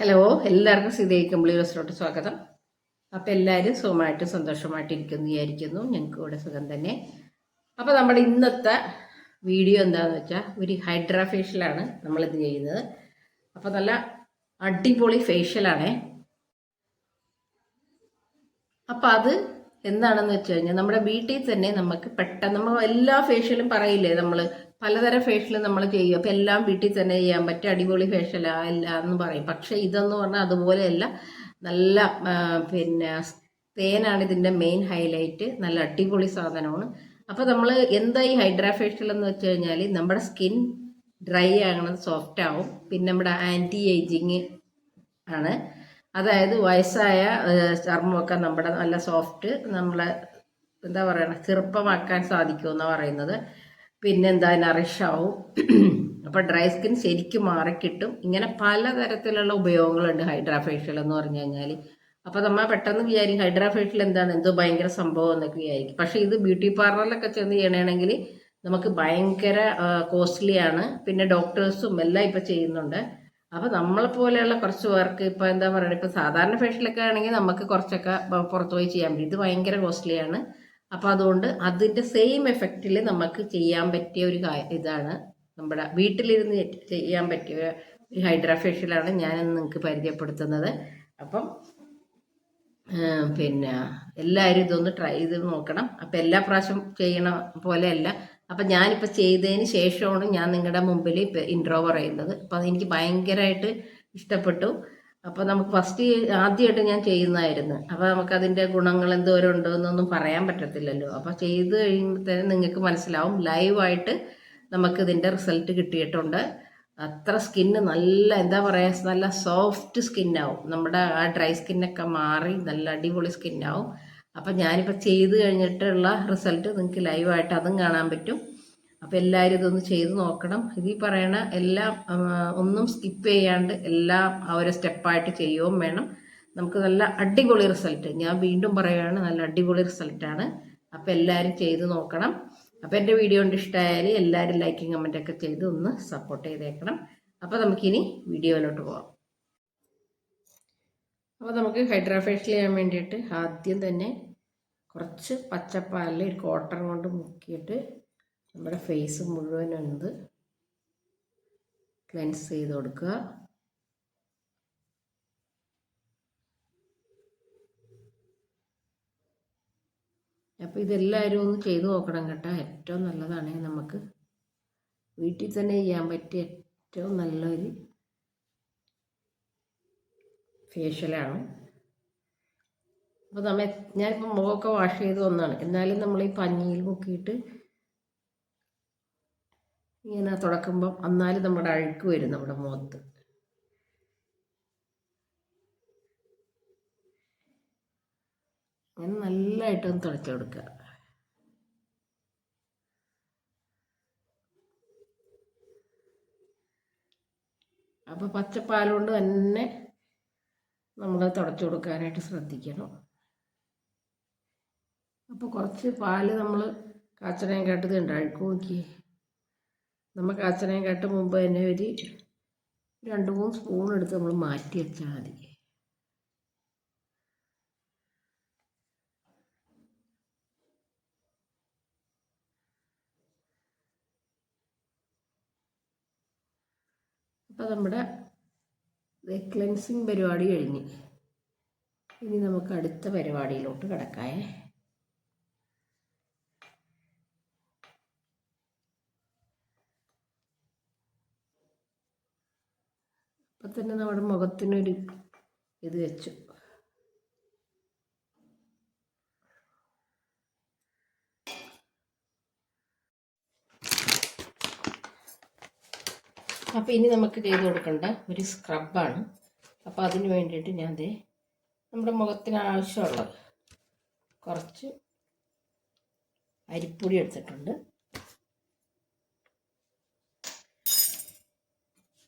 Hello എല്ലാവർക്കും സീതയെ കമ്പിളി റെസ്റ്റോറന്റ് സ്വാഗതം. അപ്പോൾ എല്ലാവരും സുഖമായിട്ടും സന്തോഷമായിട്ട് ഇരിക്കുന്നു വിചാരിക്കുന്നു. ഞങ്ങൾക്ക് ഇവിടെ സുഖം തന്നെ. അപ്പോൾ നമ്മുടെ ഇന്നത്തെ വീഡിയോ എന്താണെന്ന് വെച്ചാൽ ഒരു ഹൈഡ്രാ ഫേഷ്യലാണ് നമ്മളിത് ചെയ്യുന്നത്. അപ്പോൾ നല്ല അടിപൊളി ഫേഷ്യലാണേ അപ്പോൾ അത് എന്താണെന്ന് വെച്ച് കഴിഞ്ഞാൽ നമ്മുടെ വീട്ടിൽ തന്നെ നമുക്ക് പെട്ടെന്ന് നമ്മൾ എല്ലാ ഫേഷ്യലും പറയില്ലേ നമ്മൾ പലതരം ഫേഷ്യൽ നമ്മൾ ചെയ്യും. അപ്പോൾ എല്ലാം വീട്ടിൽ തന്നെ ചെയ്യാൻ പറ്റും അടിപൊളി ഫേഷ്യലാ അല്ല എന്ന് പറയും. പക്ഷേ ഇതെന്ന് പറഞ്ഞാൽ അതുപോലെയല്ല. നല്ല പിന്നെ തേനാണ് ഇതിന്റെ മെയിൻ ഹൈലൈറ്റ് നല്ല അടിപൊളി സാധനമാണ്. അപ്പോൾ നമ്മൾ എന്താ ഈ ഹൈഡ്രാ ഫേഷ്യൽ എന്ന് വെച്ച് കഴിഞ്ഞാൽ നമ്മുടെ സ്കിൻ ഡ്രൈ ആകണം സോഫ്റ്റ് ആവും. പിന്നെ നമ്മുടെ ആന്റി ഏജിങ് ആണ്. അതായത് വയസ്സായ ചർമ്മമൊക്കെ നമ്മുടെ നല്ല സോഫ്റ്റ് നമ്മളെ എന്താ പറയണ ചെറുപ്പമാക്കാൻ സാധിക്കുമെന്നാണ് പറയുന്നത്. പിന്നെന്താ നറിഷാവും അപ്പോൾ ഡ്രൈ സ്കിൻ ശരിക്കും മാറിക്കിട്ടും ഇങ്ങനെ പലതരത്തിലുള്ള ഉപയോഗങ്ങളുണ്ട് ഹൈഡ്രാ ഫേഷ്യൽ എന്ന് പറഞ്ഞു കഴിഞ്ഞാൽ അപ്പോൾ നമ്മൾ പെട്ടെന്ന് വിചാരിക്കും ഹൈഡ്രാ ഫേഷ്യൽ എന്താണ്? എന്തോ ഭയങ്കര സംഭവം എന്നൊക്കെ വിചാരിക്കും. പക്ഷേ ഇത് ബ്യൂട്ടി പാർലറിലൊക്കെ ചെന്ന് ചെയ്യണമെങ്കിൽ നമുക്ക് ഭയങ്കര കോസ്റ്റ്ലി ആണ് പിന്നെ ഡോക്ടേഴ്സും എല്ലാം ഇപ്പോൾ ചെയ്യുന്നുണ്ട്. അപ്പോൾ നമ്മളെ പോലെയുള്ള കുറച്ച് പേർക്ക് ഇപ്പോൾ എന്താ പറയുക ഇപ്പോൾ സാധാരണ ഫേഷ്യലൊക്കെ ആണെങ്കിൽ നമുക്ക് കുറച്ചൊക്കെ പുറത്തുപോയി പോയി ചെയ്യാൻ പറ്റും. ഇത് ഭയങ്കര കോസ്റ്റ്ലിയാണ്. അപ്പോൾ അതുകൊണ്ട് അതിന്റെ സെയിം എഫക്റ്റിൽ നമുക്ക് ചെയ്യാൻ പറ്റിയ ഒരു ഇതാണ്. നമ്മുടെ വീട്ടിലിരുന്ന് ചെയ്യാൻ പറ്റിയ ഒരു ഹൈഡ്രാഫേഷ്യലാണ് ഞാൻ നിങ്ങൾക്ക് പരിചയപ്പെടുത്തുന്നത്. അപ്പം പിന്നെ എല്ലാവരും ഇതൊന്ന് ട്രൈ ചെയ്ത് നോക്കണം. അപ്പം എല്ലാ പ്രാവശ്യം ചെയ്യണ പോലെയല്ല. അപ്പം ഞാനിപ്പോൾ ചെയ്തതിന് ശേഷമാണ് ഞാൻ നിങ്ങളുടെ മുമ്പിൽ ഇൻട്രോ പറയുന്നത്. അപ്പം അതെനിക്ക് ഭയങ്കരമായിട്ട് ഇഷ്ടപ്പെട്ടു. അപ്പോൾ നമുക്ക് ഫസ്റ്റ് ആദ്യമായിട്ട് ഞാൻ ചെയ്യുന്നതായിരുന്നു. അപ്പോൾ അതിന്റെ ഗുണങ്ങൾ എന്തോരം ഉണ്ടോ എന്നൊന്നും പറയാൻ പറ്റത്തില്ലല്ലോ. അപ്പോൾ ചെയ്ത് കഴിയുമ്പോഴത്തേനും നിങ്ങൾക്ക് മനസ്സിലാവും. ലൈവായിട്ട് ഇതിന്റെ റിസൾട്ട് കിട്ടിയിട്ടുണ്ട്. അത്ര സ്കിന്ന് നല്ല എന്താ പറയുക നല്ല സോഫ്റ്റ് സ്കിന്നാവും നമ്മുടെ ആ ഡ്രൈ സ്കിന്നൊക്കെ മാറി നല്ല അടിപൊളി സ്കിന്നാവും അപ്പം ഞാനിപ്പോൾ ചെയ്ത് കഴിഞ്ഞിട്ടുള്ള റിസൾട്ട് നിങ്ങൾക്ക് ലൈവായിട്ട് അതും കാണാൻ പറ്റും. അപ്പോൾ എല്ലാവരും ഇതൊന്ന് ചെയ്ത് നോക്കണം. ഇതീ പറയണ എല്ലാം ഒന്നും സ്കിപ്പ് ചെയ്യാണ്ട് എല്ലാം ആ ഒരു സ്റ്റെപ്പായിട്ട് ചെയ്യുകയും വേണം. നമുക്ക് നല്ല അടിപൊളി റിസൾട്ട് ഞാൻ വീണ്ടും പറയുകയാണ് നല്ല അടിപൊളി റിസൾട്ടാണ് അപ്പോൾ എല്ലാവരും ചെയ്ത് നോക്കണം. അപ്പോൾ എന്റെ വീഡിയോ കൊണ്ട് ഇഷ്ടമായാൽ എല്ലാവരും ലൈക്കും ഒക്കെ ചെയ്ത് ഒന്ന് സപ്പോർട്ട് ചെയ്തേക്കണം. അപ്പോൾ നമുക്കിനി വീഡിയോയിലോട്ട് പോകാം അപ്പോൾ നമുക്ക് ഹൈഡ്രാഫേഷ്യൽ ചെയ്യാൻ വേണ്ടിയിട്ട് ആദ്യം തന്നെ കുറച്ച് പച്ചപ്പാലിൽ ഒരു കോട്ടൺ കൊണ്ട് മുക്കിയിട്ട് നമ്മുടെ ഫേസ് ഒന്ന് ക്ലെൻസ് ചെയ്ത് കൊടുക്കുക. അപ്പോൾ ഇതെല്ലാവരും ഒന്ന് ചെയ്ത് നോക്കണം കേട്ടോ. ഏറ്റവും നല്ലതാണ് നമുക്ക് വീട്ടിൽ തന്നെ ചെയ്യാൻ പറ്റിയ ഏറ്റവും നല്ലൊരു ഫേഷ്യലാണ് അപ്പോൾ നമ്മ ഞാനിപ്പോൾ മുഖമൊക്കെ വാഷ് ചെയ്ത് വന്നതാണ്. എന്നാലും നമ്മൾ ഈ പഞ്ഞിയിൽ മുക്കിയിട്ട് ഇങ്ങനെ തുടക്കുമ്പം എന്നാലും നമ്മുടെ അഴുക്ക് വരും നമ്മുടെ മുഖത്ത്. അങ്ങനെ നല്ലതായിട്ടൊന്ന് തുടച്ചു കൊടുക്കുക. അപ്പോൾ പച്ചപ്പാൽ കൊണ്ട് തന്നെ നമ്മൾ തുടച്ചു കൊടുക്കാനായിട്ട് ശ്രദ്ധിക്കണം. അപ്പോൾ കുറച്ച് പാൽ നമ്മൾ കാച്ചടയും കേട്ടത് ഉണ്ട് അഴുക്ക് നോക്കി നമ്മൾ അച്ഛനെയും കേട്ട് മുമ്പ് തന്നെ ഒരു രണ്ട് മൂന്ന് സ്പൂൺ എടുത്ത് നമ്മൾ മാറ്റി വെച്ചാൽ മതി. അപ്പോൾ നമ്മുടെ ക്ലെൻസിങ് പരിപാടി കഴിഞ്ഞ്. ഇനി നമുക്ക് അടുത്ത പരിപാടിയിലോട്ട് കിടക്കായേ. അപ്പം തന്നെ നമ്മുടെ മുഖത്തിനൊരു ഇത് വെച്ചു. അപ്പോൾ ഇനി നമുക്ക് ചെയ്ത് കൊടുക്കേണ്ട ഒരു സ്ക്രബാണ്. അപ്പോൾ അതിന് വേണ്ടിയിട്ട് ഞാൻ ദേ നമ്മുടെ മുഖത്തിന് ആവശ്യമുള്ള കുറച്ച് അരിപ്പൊടി എടുത്തിട്ടുണ്ട്.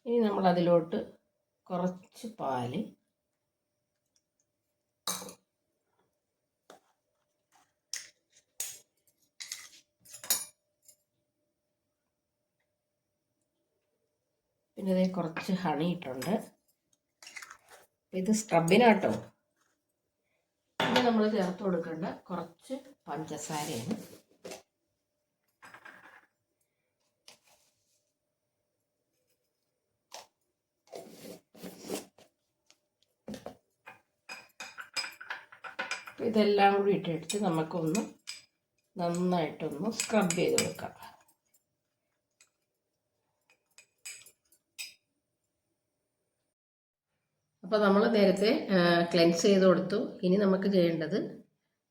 ഇനി നമ്മൾ അതിലോട്ട് കുറച്ച് പാൽ. പിന്നെ ഇതേ കുറച്ച് ഹണി ഇട്ടുണ്ട്. ഇത് സ്ക്രബിനാട്ടോ ഇത് നമ്മൾ ചേർത്ത് കൊടുക്കേണ്ട കുറച്ച് പഞ്ചസാരയാണ്. ഇതെല്ലാം കൂടി ഇട്ടെടുത്ത് നമുക്കൊന്ന് നന്നായിട്ടൊന്ന് സ്ക്രബ് ചെയ്ത് കൊടുക്കാം അപ്പോൾ നമ്മൾ നേരത്തെ ക്ലെൻസ് ചെയ്ത് കൊടുത്തു. ഇനി നമുക്ക് ചെയ്യേണ്ടത്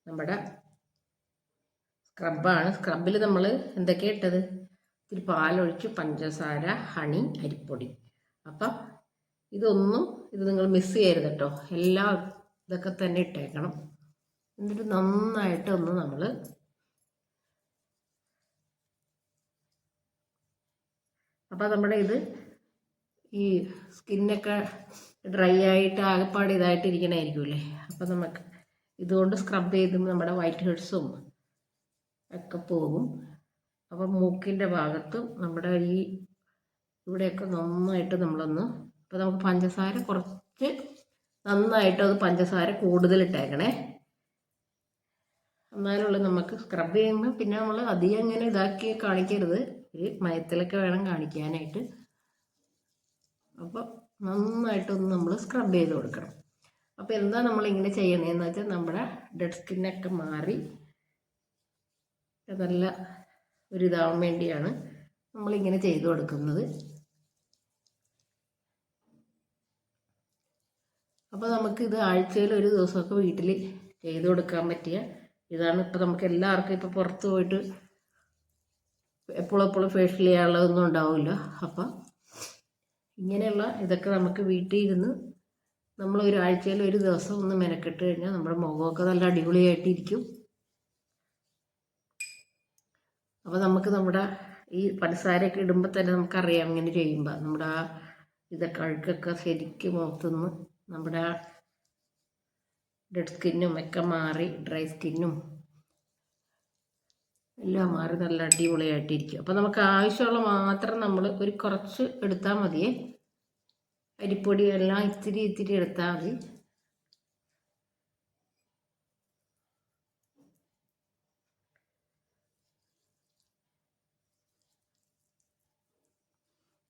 നമ്മുടെ സ്ക്രബാണ് സ്ക്രബിൽ നമ്മൾ എന്തൊക്കെയാണ് ഇട്ടത്? ഇത്തിരി പാലൊഴിച്ച് പഞ്ചസാര ഹണി അരിപ്പൊടി. അപ്പം ഇതൊന്നും ഇത് നിങ്ങൾ മിസ് ചെയ്യരുത് കേട്ടോ എല്ലാം ഇതൊക്കെ തന്നെ ഇട്ടേക്കണം. എന്നിട്ട് നന്നായിട്ട് ഒന്ന് നമ്മൾ അപ്പം നമ്മുടെ ഇത് ഈ സ്കിന്നൊക്കെ ഡ്രൈ ആയിട്ട് ആകെപ്പാട് ഇതായിട്ട് ഇരിക്കണമായിരിക്കുമല്ലേ അപ്പോൾ നമുക്ക് ഇതുകൊണ്ട് സ്ക്രബ് ചെയ്ത് നമ്മുടെ വൈറ്റ് ഹെഡ്സും ഒക്കെ പോകും. അപ്പം മൂക്കിന്റെ ഭാഗത്തും നമ്മുടെ ഈ ഇവിടെയൊക്കെ നന്നായിട്ട് നമ്മളൊന്ന് അപ്പോൾ നമുക്ക് പഞ്ചസാര കുറച്ച് നന്നായിട്ട് അത് പഞ്ചസാര കൂടുതലിട്ടേക്കണേ. എന്നാലുള്ള നമുക്ക് സ്ക്രബ് ചെയ്യുമ്പോൾ പിന്നെ നമ്മൾ അധികം ഇങ്ങനെ ഇതാക്കി കാണിക്കരുത്. ഒരു മയത്തിലൊക്കെ വേണം കാണിക്കാനായിട്ട്. അപ്പോൾ നന്നായിട്ടൊന്ന് നമ്മൾ സ്ക്രബ് ചെയ്ത് കൊടുക്കണം. അപ്പോൾ എന്താ നമ്മൾ ഇങ്ങനെ ചെയ്യണതെന്ന് വെച്ചാൽ നമ്മുടെ ഡെഡ് സ്കിന്നൊക്കെ മാറി നല്ല ഒരു ഇതാവാൻ വേണ്ടിയാണ് നമ്മളിങ്ങനെ ചെയ്തു കൊടുക്കുന്നത്. അപ്പോൾ നമുക്ക് ഇത് ആഴ്ചയിൽ ഒരു ദിവസമൊക്കെ വീട്ടിൽ ചെയ്തു കൊടുക്കാൻ പറ്റിയ ഇതാണ് ഇപ്പോൾ നമുക്ക് എല്ലാവർക്കും ഇപ്പോൾ പുറത്ത് പോയിട്ട് എപ്പോഴും എപ്പോഴും ഫേഷ്യൽ ചെയ്യാനുള്ളതൊന്നും ഉണ്ടാവില്ല. അപ്പം ഇങ്ങനെയുള്ള ഇതൊക്കെ നമുക്ക് വീട്ടിൽ ഇരുന്ന് നമ്മൾ ഒരാഴ്ചയിൽ ഒരു ദിവസം ഒന്ന് മെനക്കെട്ട് കഴിഞ്ഞാൽ നമ്മുടെ മുഖമൊക്കെ നല്ല അടിപൊളിയായിട്ടിരിക്കും. അപ്പോൾ നമുക്ക് നമ്മുടെ ഈ പഞ്ചസാരയൊക്കെ ഇടുമ്പോൾ തന്നെ നമുക്കറിയാം ഇങ്ങനെ ചെയ്യുമ്പോൾ നമ്മുടെ ആ ഇതൊക്കെ അഴുക്കൊക്കെ ശരിക്കും മുഖത്തുനിന്ന് നമ്മുടെ ഡെഡ് സ്കിന്നും ഒക്കെ മാറി ഡ്രൈ സ്കിന്നും എല്ലാം മാറി നല്ല അടിപൊളിയായിട്ടിരിക്കും. അപ്പോൾ നമുക്ക് ആവശ്യമുള്ള മാത്രം നമ്മൾ ഒരു കുറച്ച് എടുത്താൽ മതിയേ. അരിപ്പൊടി എല്ലാം ഇത്തിരി ഇത്തിരി എടുത്താൽ മതി.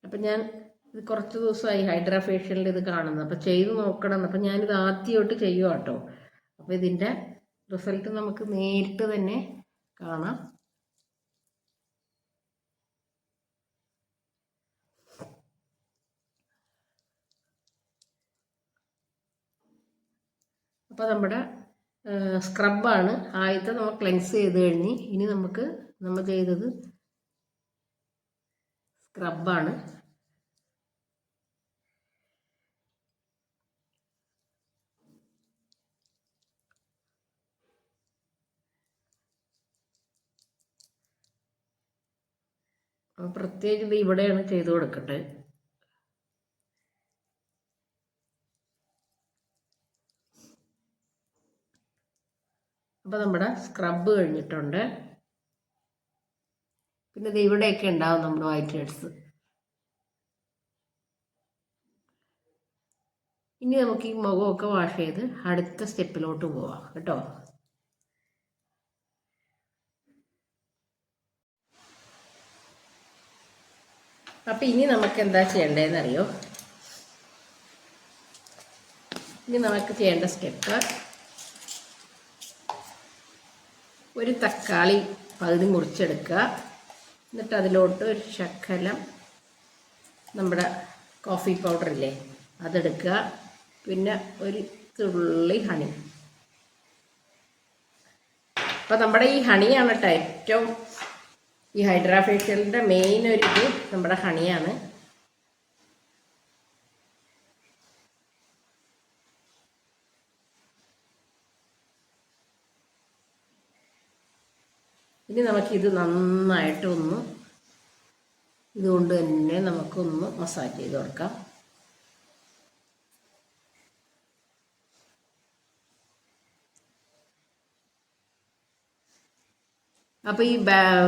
അപ്പം ഞാൻ ഇത് കുറച്ച് ദിവസമായി ഹൈഡ്രാ ഫേഷ്യലിന്റെ ഇത് കാണുന്നത്. അപ്പോൾ ചെയ്ത് നോക്കണം. അപ്പം ഞാനിത് ആദ്യമായിട്ട് ചെയ്യുക കേട്ടോ അപ്പോൾ ഇതിന്റെ റിസൾട്ട് നമുക്ക് നേരിട്ട് തന്നെ കാണാം. അപ്പോൾ നമ്മുടെ സ്ക്രബാണ് ആദ്യത്തെ നമ്മൾ ക്ലെൻസ് ചെയ്ത് കഴിഞ്ഞ് ഇനി നമുക്ക് നമ്മൾ ചെയ്തത് സ്ക്രബാണ്. പ്രത്യേകിച്ച് ഇവിടെയാണ് ചെയ്തു കൊടുക്കട്ടെ. അപ്പോൾ നമ്മുടെ സ്ക്രബ് കഴിഞ്ഞിട്ടുണ്ട്. പിന്നെ ഇത് ഇവിടെയൊക്കെ ഉണ്ടാവും നമ്മുടെ വൈറ്റ് ഹെഡ്സ് ഇനി നമുക്ക് ഈ മുഖമൊക്കെ വാഷ് ചെയ്ത് അടുത്ത സ്റ്റെപ്പിലോട്ട് പോവാം. കേട്ടോ? അപ്പം ഇനി നമുക്ക് എന്താ ചെയ്യേണ്ടതെന്ന് അറിയോ ഇനി നമുക്ക് ചെയ്യേണ്ട സ്റ്റെപ്പ് ഒരു തക്കാളി പകുതി മുറിച്ചെടുക്കുക. എന്നിട്ട് അതിലോട്ട് ഒരു ശക്കലം നമ്മുടെ കോഫി പൗഡർ ഇല്ലേ അതെടുക്കുക. പിന്നെ ഒരു തുള്ളി ഹണി അപ്പോൾ നമ്മുടെ ഈ ഹണിയാണ് കേട്ടോ ഏറ്റവും ഈ ഹൈഡ്രാഫേഷ്യലിന്റെ മെയിൻ ഒരു ഇത് നമ്മുടെ ഹണിയാണ്. ഇനി നമുക്കിത് നന്നായിട്ടൊന്ന് ഇതുകൊണ്ട് തന്നെ നമുക്കൊന്ന് മസാജ് ചെയ്ത് കൊടുക്കാം. അപ്പോൾ ഈ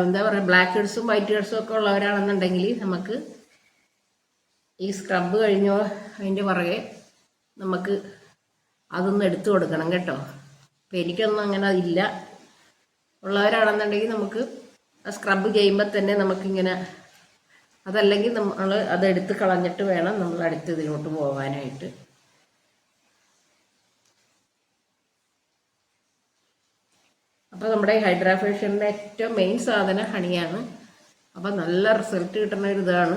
എന്താ പറയുക ബ്ലാക്ക് ഹെഡ്സും വൈറ്റ് ഹെഡ്സും ഒക്കെ ഉള്ളവരാണെന്നുണ്ടെങ്കിൽ നമുക്ക് ഈ സ്ക്രബ് കഴിഞ്ഞോ അതിന്റെ പുറകെ നമുക്ക് അതൊന്ന് എടുത്തു കൊടുക്കണം കേട്ടോ. അപ്പം എനിക്കൊന്നും അങ്ങനെ ഇല്ല ഉള്ളവരാണെന്നുണ്ടെങ്കിൽ നമുക്ക് ആ സ്ക്രബ് ചെയ്യുമ്പോൾ തന്നെ നമുക്കിങ്ങനെ അതല്ലെങ്കിൽ നമ്മൾ അതെടുത്ത് കളഞ്ഞിട്ട് വേണം നമ്മൾ അടുത്ത് ഇതിലോട്ട് പോകാനായിട്ട്. അപ്പോൾ നമ്മുടെ ഹൈഡ്രാഫേഷ്യലിന്റെ ഏറ്റവും മെയിൻ സാധനം ഹണിയാണ്. അപ്പോൾ നല്ല റിസൾട്ട് കിട്ടുന്ന ഒരു ഇതാണ്.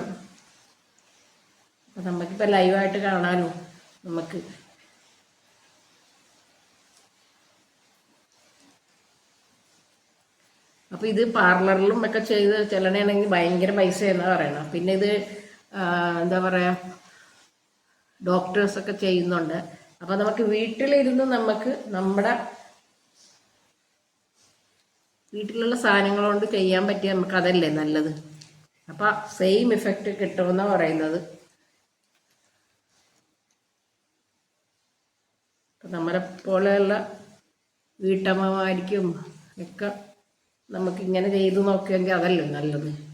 അപ്പോൾ നമുക്കിപ്പോൾ ലൈവായിട്ട് കാണാനോ നമുക്ക്. അപ്പോൾ ഇത് പാർലറിലും ഒക്കെ ചെയ്ത് ചെല്ലണയാണെങ്കിൽ ഭയങ്കര പൈസ എന്നാണ് പറയണം. പിന്നെ ഇത് എന്താ പറയുക ഡോക്ടേഴ്സൊക്കെ ചെയ്യുന്നുണ്ട്. അപ്പോൾ നമുക്ക് വീട്ടിലിരുന്ന് നമുക്ക് നമ്മുടെ വീട്ടിലുള്ള സാധനങ്ങൾ കൊണ്ട് ചെയ്യാൻ പറ്റിയ നമുക്ക് അതല്ലേ നല്ലത്. അപ്പം സെയിം ഇഫക്റ്റ് കിട്ടുമെന്നാണ് പറയുന്നത്. നമ്മളെ പോലെയുള്ള വീട്ടമ്മമാർക്കും ഒക്കെ നമുക്കിങ്ങനെ ചെയ്തു നോക്കിയെങ്കിൽ അതല്ലേ നല്ലത്.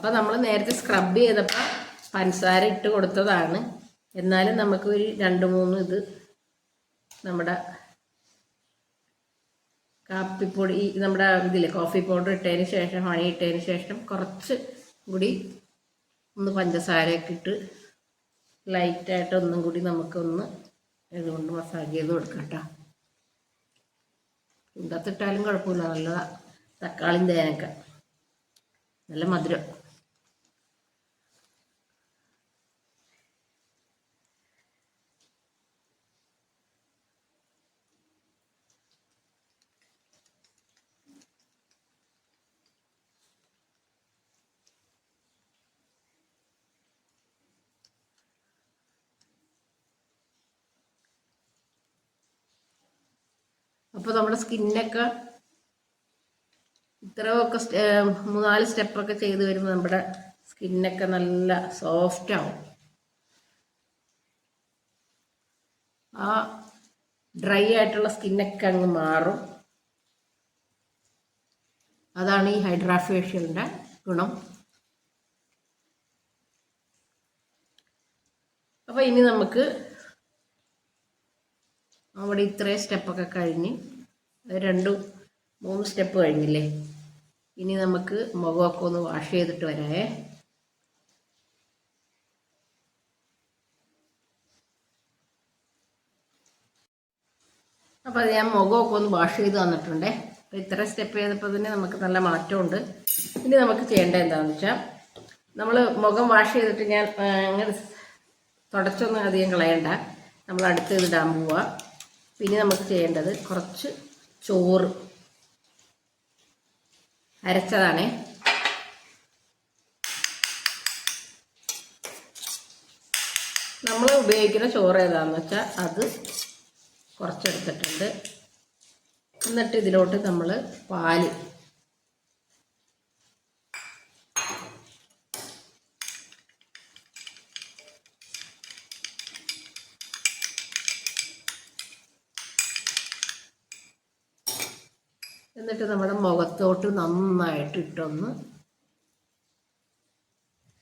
അപ്പം നമ്മൾ നേരത്തെ സ്ക്രബ് ചെയ്തപ്പോൾ പഞ്ചസാര ഇട്ട് കൊടുത്തതാണ്. എന്നാലും നമുക്ക് ഒരു രണ്ട് മൂന്ന് ഇത് നമ്മുടെ കാപ്പിപ്പൊടി നമ്മുടെ ഇതിൽ കോഫി പൗഡർ ഇട്ടതിന് ശേഷം ഹണി ഇട്ടതിന് ശേഷം കുറച്ച് കൂടി ഒന്ന് പഞ്ചസാരയൊക്കെ ഇട്ട് ലൈറ്റായിട്ട് ഒന്നും കൂടി നമുക്കൊന്ന് ഇതുകൊണ്ട് മസാജ് ചെയ്ത് കൊടുക്കാം കേട്ടോ ചൂടത്തിട്ടാലും കുഴപ്പമില്ല. നല്ലതാണ് തക്കാളിയും തേനൊക്കെ നല്ല മധുരം. അപ്പോൾ നമ്മുടെ സ്കിന്നൊക്കെ ഇത്രയൊക്കെ മൂന്നാൽ സ്റ്റെപ്പൊക്കെ ചെയ്ത് വരുമ്പോൾ നമ്മുടെ സ്കിന്നൊക്കെ നല്ല സോഫ്റ്റ് ആവും. ആ ഡ്രൈ ആയിട്ടുള്ള സ്കിന്നൊക്കെ അങ്ങ് മാറും. അതാണ് ഈ ഹൈഡ്രാഫേഷ്യലിന്റെ ഗുണം. അപ്പോൾ ഇനി നമുക്ക് അവിടെ ഇത്രയും സ്റ്റെപ്പൊക്കെ കഴിഞ്ഞ് രണ്ടും മൂന്ന് സ്റ്റെപ്പ് കഴിഞ്ഞില്ലേ? ഇനി നമുക്ക് മുഖമൊക്കെ ഒന്ന് വാഷ് ചെയ്തിട്ട് വരാമേ അപ്പോൾ അത് ഞാൻ മുഖമൊക്കെ ഒന്ന് വാഷ് ചെയ്ത് തന്നിട്ടുണ്ടേ. അപ്പോൾ ഇത്ര സ്റ്റെപ്പ് ചെയ്തപ്പോൾ തന്നെ നമുക്ക് നല്ല മാറ്റമുണ്ട്. ഇനി നമുക്ക് ചെയ്യേണ്ടത് എന്താണെന്ന് വെച്ചാൽ നമ്മൾ മുഖം വാഷ് ചെയ്തിട്ട് ഞാൻ അങ്ങനെ തുടച്ചൊന്നും അധികം കളയണ്ട. നമ്മൾ അടുത്ത് ഇതിടാൻ പോവുക പിന്നെ നമുക്ക് ചെയ്യേണ്ടത് കുറച്ച് ചോറ്. അരച്ചതാണേ. നമ്മൾ ഉപയോഗിക്കുന്ന ചോറ് ഏതാണെന്ന് വെച്ചാൽ അത് കുറച്ചെടുത്തിട്ടുണ്ട്. എന്നിട്ട് ഇതിലോട്ട് നമ്മൾ പാൽ എന്നിട്ട് നമ്മുടെ മുഖത്തോട്ട് നന്നായിട്ട് ഇട്ടൊന്ന്.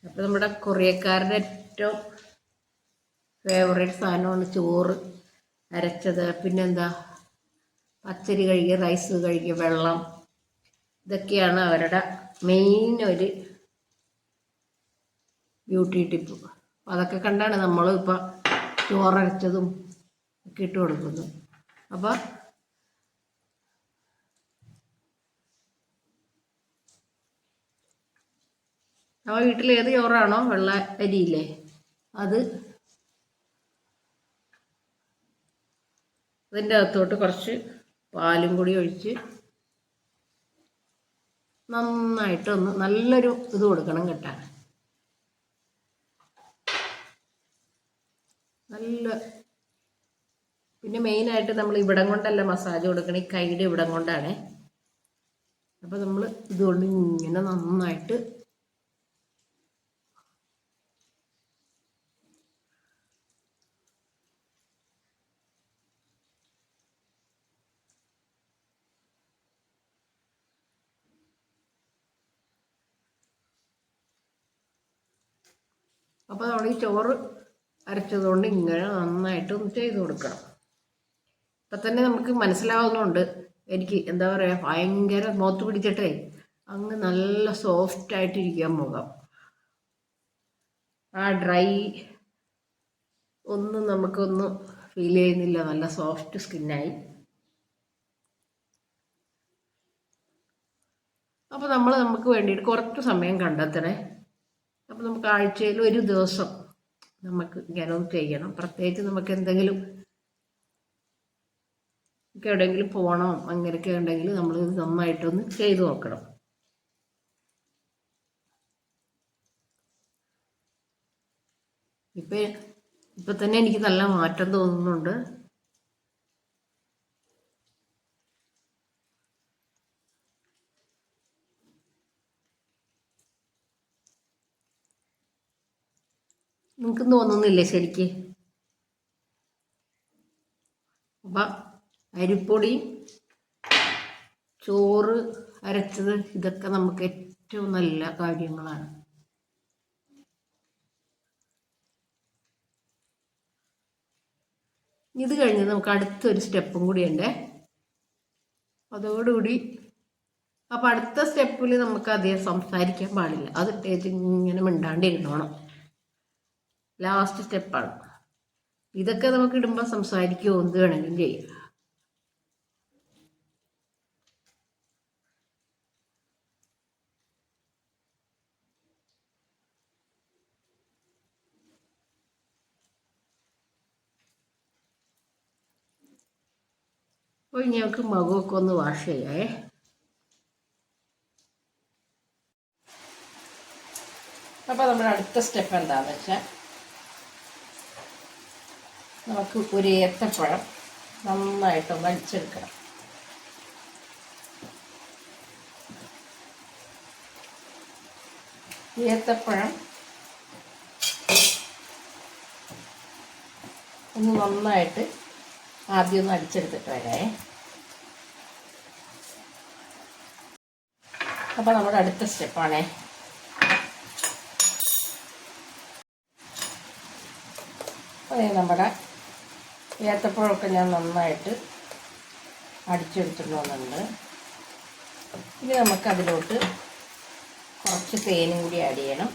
അപ്പോൾ നമ്മുടെ കൊറിയക്കാരുടെ ഏറ്റവും ഫേവറേറ്റ് സാധനമാണ് ചോറ് അരച്ചത്. പിന്നെന്താ? പച്ചരി കഴുകിയ റൈസ് കഴുകിയ വെള്ളം. ഇതൊക്കെയാണ് അവരുടെ മെയിൻ ഒരു ബ്യൂട്ടി ടിപ്പ് അതൊക്കെ കണ്ടാണ് നമ്മൾ ഇപ്പോൾ ചോറരച്ചതും ഒക്കെ ഇട്ട് കൊടുക്കുന്നത്. അപ്പോൾ നമ്മൾ വീട്ടിൽ ഏത് ചോറാണോ വെള്ള അരിയില്ലേ അത് അതിന്റെ അകത്തോട്ട് കുറച്ച് പാലും കൂടി ഒഴിച്ച് നന്നായിട്ട് ഒന്ന് നല്ലൊരു ഇത് കൊടുക്കണം കേട്ടാ. നല്ല പിന്നെ മെയിനായിട്ട് നമ്മൾ ഇവിടം കൊണ്ടല്ല മസാജ് കൊടുക്കണേ കൈയുടെ ഇവിടം കൊണ്ടാണേ. അപ്പോൾ നമ്മൾ ഇതുകൊണ്ട് ഇങ്ങനെ നന്നായിട്ട് അപ്പോൾ നമ്മൾ ഈ ചോറ് അരച്ചതുകൊണ്ട് ഇങ്ങനെ നന്നായിട്ട് ഒന്ന് ചെയ്ത് കൊടുക്കണം. ഇപ്പം തന്നെ നമുക്ക് മനസ്സിലാവുന്നുണ്ട്. എനിക്ക് എന്താ പറയുക ഭയങ്കര മോത്ത് പിടിച്ചിട്ടേ അങ്ങ് നല്ല സോഫ്റ്റ് ആയിട്ടിരിക്കാൻ മുഖം ആ ഡ്രൈ ഒന്നും നമുക്കൊന്നും ഫീൽ ചെയ്യുന്നില്ല. നല്ല സോഫ്റ്റ് സ്കിന്നായി അപ്പോൾ നമ്മൾ നമുക്ക് വേണ്ടിയിട്ട് കുറച്ച് സമയം കണ്ടെത്തണേ. നമുക്ക് ആഴ്ചയിൽ ഒരു ദിവസം നമുക്ക് ഇങ്ങനെ ചെയ്യണം. പ്രത്യേകിച്ച് നമുക്ക് എന്തെങ്കിലും എവിടെയെങ്കിലും പോകണം അങ്ങനെയൊക്കെ ഉണ്ടെങ്കിൽ നമ്മൾ നന്നായിട്ടൊന്ന് ചെയ്തു നോക്കണം. ഇപ്പം ഇപ്പം തന്നെ എനിക്ക് നല്ല മാറ്റം തോന്നുന്നുണ്ട്. നിങ്ങൾക്ക് തോന്നുന്നില്ലേ ശരിക്ക്? അപ്പം അരിപ്പൊടി ചോറ് അരച്ചത് ഇതൊക്കെ നമുക്ക് ഏറ്റവും നല്ല കാര്യങ്ങളാണ്. ഇത് കഴിഞ്ഞ് നമുക്ക് അടുത്തൊരു സ്റ്റെപ്പും കൂടി ഉണ്ട്. അതോടുകൂടി അപ്പം അടുത്ത സ്റ്റെപ്പിൽ നമുക്ക് അധികം സംസാരിക്കാൻ പാടില്ല. അത് ഇങ്ങനെ മിണ്ടാണ്ടിരുന്നോണം. ലാസ്റ്റ് സ്റ്റെപ്പാണ് ഇതൊക്കെ നമുക്ക് ഇടുമ്പോൾ സംസാരിക്കുകയോ എന്ത് വേണമെങ്കിലും ചെയ്യാം. അപ്പോൾ നമുക്ക് മുഖമൊക്കെ ഒന്ന് വാഷ് ചെയ്യാം അപ്പോൾ നമ്മുടെ അടുത്ത സ്റ്റെപ്പ് എന്താണെന്ന് വെച്ചാൽ നമുക്ക് ഒരു ഏത്തപ്പഴം നന്നായിട്ട് വലിച്ചെടുക്കണം ഏത്തപ്പഴം ഒന്ന് നന്നായിട്ട് ആദ്യം ഒന്ന് അടിച്ചെടുത്തിട്ട് വരാം. അപ്പോൾ നമ്മുടെ അടുത്ത സ്റ്റെപ്പാണേ. അപ്പോൾ നമ്മുടെ ഏത്തപ്പഴമൊക്കെ ഞാൻ നന്നായിട്ട് അടിച്ചെടുത്തിട്ട് വന്നിട്ടുണ്ട് ഇനി നമുക്കതിലോട്ട് കുറച്ച് തേനും കൂടി ആഡ് ചെയ്യണം.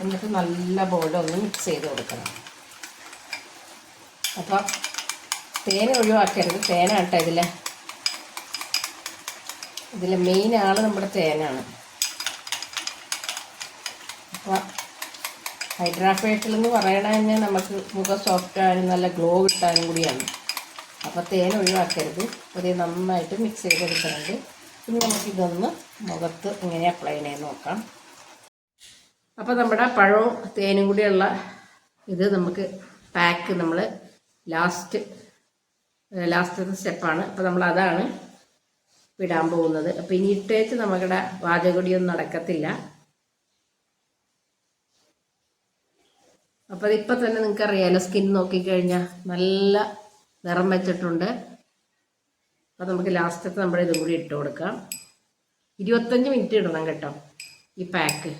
എന്നിട്ട് നല്ല പോലെ ഒന്ന് മിക്സ് ചെയ്ത് കൊടുക്കണം. അപ്പോൾ തേൻ ഒഴിവാക്കരുത്. തേനാട്ടോ ഇതിലെ. ഇതിലെ മെയിൻ ആൾ നമ്മുടെ തേനാണ് അപ്പോൾ ഹൈഡ്രാഫേഷ്യൽ എന്ന് പറയണ തന്നെ നമുക്ക് മുഖം സോഫ്റ്റ് ആയാലും നല്ല ഗ്ലോ കിട്ടാനും കൂടിയാണ്. അപ്പോൾ തേൻ ഒഴിവാക്കരുത്. അത് നന്നായിട്ട് മിക്സ് ചെയ്തെടുക്കുന്നുണ്ട് ഇനി നമുക്കിതൊന്ന് മുഖത്ത് ഇങ്ങനെ അപ്ലൈ ചെയ്യാൻ നോക്കാം. അപ്പോൾ നമ്മുടെ പഴവും തേനും കൂടിയുള്ള ഇത് നമുക്ക് പാക്ക് നമ്മൾ ലാസ്റ്റ് ലാസ്റ്റത്തെ സ്റ്റെപ്പാണ് അപ്പോൾ നമ്മൾ അതാണ് വിടാൻ പോകുന്നത്. അപ്പോൾ ഇനി ഇട്ടേച്ച് നമ്മുടെ വാചകൊടിയൊന്നും നടക്കത്തില്ല. അപ്പോൾ അതിപ്പോൾ തന്നെ നിങ്ങൾക്ക് അറിയാമല്ലോ സ്കിൻ നോക്കിക്കഴിഞ്ഞാൽ നല്ല നിറം വെച്ചിട്ടുണ്ട്. അപ്പോൾ നമുക്ക് ലാസ്റ്റത്തെ നമ്മുടെ ഇതും കൂടി ഇട്ട് കൊടുക്കാം. ഇരുപത്തഞ്ച് മിനിറ്റ് ഇടണം കേട്ടോ ഈ പാക്ക്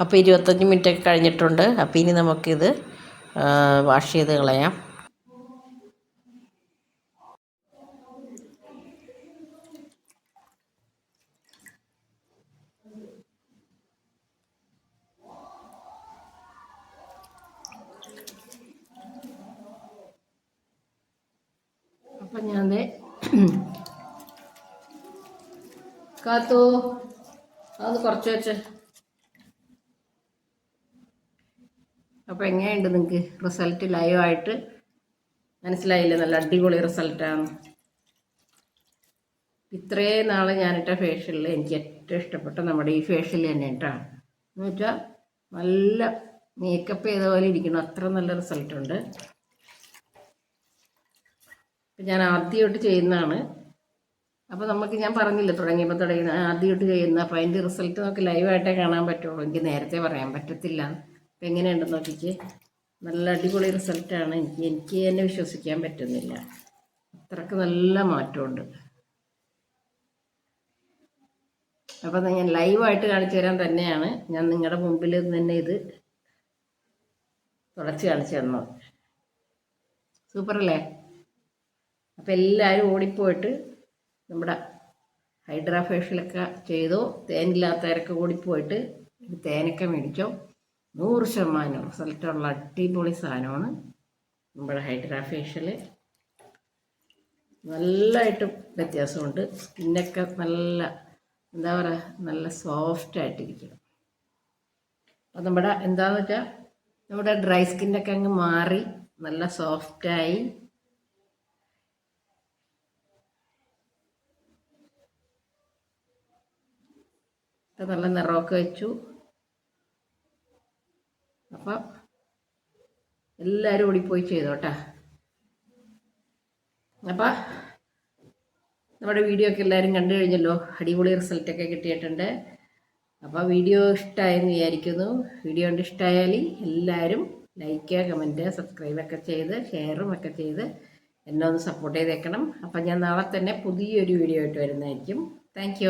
അപ്പോൾ ഇരുപത്തഞ്ച് മിനിറ്റ് ഒക്കെ കഴിഞ്ഞിട്ടുണ്ട്. അപ്പോൾ ഇനി നമുക്കിത് വാഷ് ചെയ്ത് കളയാം. അപ്പം ഞാൻ കാത്തു? അത് കുറച്ച് വെച്ച്. അപ്പോൾ എങ്ങനെയുണ്ട് നിങ്ങൾക്ക് റിസൾട്ട് ലൈവായിട്ട് മനസ്സിലായില്ലേ? നല്ല അടിപൊളി റിസൾട്ടാണ് ഇത്രയും നാൾ ഞാനിട്ട ഫേഷ്യലിൽ എനിക്ക് ഏറ്റവും ഇഷ്ടപ്പെട്ട നമ്മുടെ ഈ ഫേഷ്യൽ തന്നെ ഇട്ടാണ് എന്ന് വെച്ചാൽ നല്ല മേക്കപ്പ് ചെയ്ത പോലെ ഇരിക്കണം അത്ര നല്ല റിസൾട്ടുണ്ട് ഞാൻ ആദ്യമായിട്ട് ചെയ്യുന്നതാണ്. അപ്പോൾ നമുക്ക് ഞാൻ പറഞ്ഞില്ല തുടങ്ങിയപ്പോൾ തുടങ്ങി ആദ്യമായിട്ട് ചെയ്യുന്ന അപ്പോൾ അതിന്റെ റിസൾട്ട് നമുക്ക് ലൈവായിട്ടേ കാണാൻ പറ്റുള്ളൂ. എനിക്ക് നേരത്തെ പറയാൻ പറ്റത്തില്ല. അപ്പം എങ്ങനെയുണ്ടെന്ന് നോക്കിക്ക്. നല്ല അടിപൊളി റിസൾട്ടാണ്. എനിക്ക് എനിക്ക് തന്നെ വിശ്വസിക്കാൻ പറ്റുന്നില്ല. അത്രയ്ക്ക് നല്ല മാറ്റമുണ്ട്. അപ്പം ഞാൻ ലൈവായിട്ട് കാണിച്ചു തരാൻ തന്നെയാണ്. ഞാൻ നിങ്ങളുടെ മുമ്പിൽ തന്നെ ഇത് തുടച്ച് കാണിച്ചു തന്നത് സൂപ്പറല്ലേ? അപ്പോൾ എല്ലാവരും ഓടിപ്പോയിട്ട് നമ്മുടെ ഹൈഡ്രാ ഫേഷ്യലൊക്കെ ചെയ്തോ. തേനില്ലാത്തവരൊക്കെ ഓടിപ്പോയിട്ട് തേനൊക്കെ മേടിച്ചോ. നൂറ് ശതമാനം റിസൾട്ടുള്ള അടിപൊളി സാധനമാണ് നമ്മുടെ ഹൈഡ്രാ ഫേഷ്യൽ നല്ലതായിട്ട് വ്യത്യാസമുണ്ട്. സ്കിന്നൊക്കെ നല്ല എന്താ പറയുക നല്ല സോഫ്റ്റ് ആയിട്ടിരിക്കണം. അപ്പം നമ്മുടെ എന്താന്ന് വെച്ചാൽ നമ്മുടെ ഡ്രൈ സ്കിന്നൊക്കെ അങ്ങ് മാറി നല്ല സോഫ്റ്റായി നല്ല നിറമൊക്കെ വെച്ചു. അപ്പം എല്ലാവരും ഓടിപ്പോയി ചെയ്തോട്ടാ അപ്പം നമ്മുടെ വീഡിയോ ഒക്കെ എല്ലാവരും കണ്ടു കഴിഞ്ഞല്ലോ? അടിപൊളി റിസൾട്ടൊക്കെ കിട്ടിയിട്ടുണ്ട്. അപ്പോൾ വീഡിയോ ഇഷ്ടമായെന്ന് വിചാരിക്കുന്നു. വീഡിയോ കണ്ട് ഇഷ്ടമായാൽ എല്ലാവരും ലൈക്ക് കമന്റ് സബ്സ്ക്രൈബൊക്കെ ചെയ്ത് ഷെയറും ഒക്കെ ചെയ്ത് എന്നെ ഒന്ന് സപ്പോർട്ട് ചെയ്തേക്കണം. അപ്പം ഞാൻ നാളെ തന്നെ പുതിയൊരു വീഡിയോ ആയിട്ട് വരുന്നതായിരിക്കും. താങ്ക്